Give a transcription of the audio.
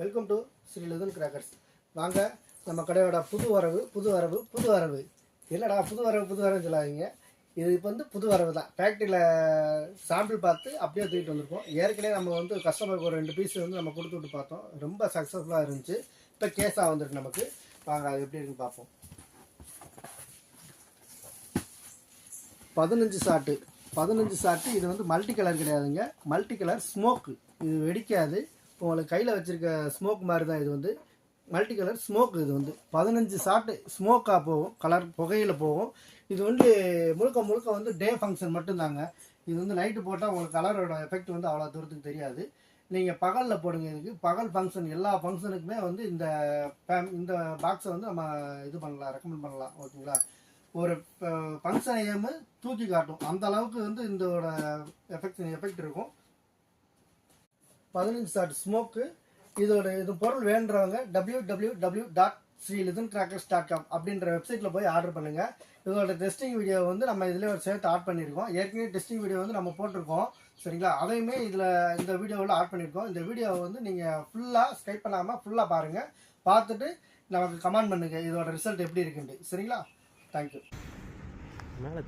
Welcome to Sri Lithan crackers வாங்க நம்ம கடையோட புது வரவு புது வரவு புது வரவு. என்னடா புது வரவு புது வரவு சொல்லாதீங்க. இது இப்போ வந்து புது வரவு தான். ஃபேக்ட்ரியில் சாம்பிள் பார்த்து அப்படியே தூக்கிட்டு வந்திருக்கோம். ஏற்கனவே நம்ம வந்து கஸ்டமருக்கு ஒரு ரெண்டு பீஸ் வந்து நம்ம கொடுத்து விட்டு பார்த்தோம். ரொம்ப சக்ஸஸ்ஃபுல்லாக இருந்துச்சு. இப்போ கேஸாக வந்திருக்கு நமக்கு. வாங்க அது எப்படி இருக்குன்னு பார்ப்போம். பதினஞ்சு சாட்டு பதினஞ்சு சாட்டு இது வந்து மல்டி கலர் கிடையாதுங்க. மல்டி கலர் ஸ்மோக்கு இது வெடிக்காது. இப்போ உங்களுக்கு கையில் வச்சுருக்க ஸ்மோக் மாதிரி தான் இது வந்து. மல்டி கலர் ஸ்மோக் இது வந்து. பதினஞ்சு ஷாட்டு ஸ்மோக்காக போகும். கலர் புகையில் போகும். இது வந்து முழுக்க முழுக்க வந்து டே ஃபங்க்ஷன் மட்டும்தாங்க. இது வந்து நைட்டு போட்டால் உங்களுக்கு கலரோட எஃபெக்ட் வந்து அவ்வளோ தூரத்துக்கு தெரியாது. நீங்கள் பகலில் போடுங்க இதுக்கு. பகல் ஃபங்க்ஷன் எல்லா ஃபங்க்ஷனுக்குமே வந்து இந்த fam- இந்த பாக்ஸை வந்து நம்ம இது பண்ணலாம் ரெக்கமெண்ட் பண்ணலாம். ஓகேங்களா? ஒரு ஃபங்க்ஷன் தூக்கி காட்டும். அந்த அளவுக்கு வந்து இதோட எஃபெக்ட் எஃபெக்ட் இருக்கும். பதினஞ்சு சாட் ஸ்மோக்கு இதோட இது பொருள் வேண்டுறவங்க W W W dot Sri Lithan crackers dot com அப்படின்ற வெப்சைட்டில் போய் ஆர்டர் பண்ணுங்கள் இதோட டெஸ்டிங் வீடியோ வந்து நம்ம இதில் ஒரு சேர்த்து ஆட் பண்ணியிருக்கோம் ஏற்கனவே டெஸ்டிங் வீடியோ வந்து நம்ம போட்டிருக்கோம். சரிங்களா? அதையுமே இதில் இந்த வீடியோவில் ஆட் பண்ணியிருக்கோம் இந்த வீடியோவை வந்து நீங்கள் ஃபுல்லாக ஸ்கைப் பண்ணாமல் ஃபுல்லாக பாருங்கள் பார்த்துட்டு நமக்கு கமெண்ட் பண்ணுங்கள் இதோட ரிசல்ட் எப்படி இருக்குன்ட்டு. சரிங்களா? தேங்க்யூ மேலே